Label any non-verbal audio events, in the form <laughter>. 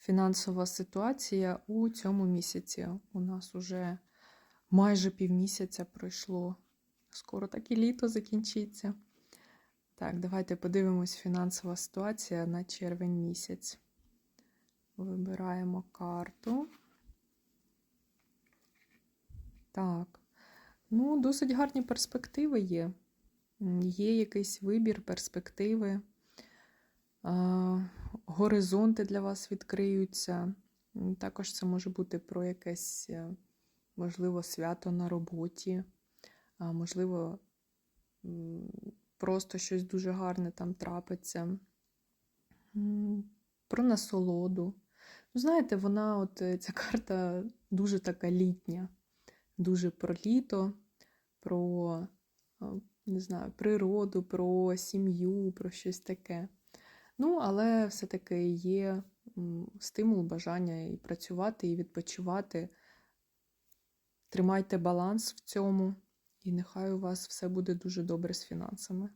фінансова ситуація у цьому місяці. У нас уже майже півмісяця пройшло. Скоро так і літо закінчиться. Так, давайте подивимось фінансова ситуація на червень місяць. Вибираємо карту. Так. Ну, досить гарні перспективи є. Є якийсь вибір, перспективи. Горизонти для вас відкриються. Також це може бути про якесь, е, можливо, свято на роботі, можливо, просто щось дуже гарне там трапиться. Про насолоду. Ну, знаєте, вона, от е, ця <laughs> карта дуже така літня, дуже про літо, про, е, не знаю, природу, про сім'ю, про щось таке. Ну, але все-таки є стимул, бажання і працювати, і відпочивати. Тримайте баланс в цьому, і нехай у вас все буде дуже добре з фінансами.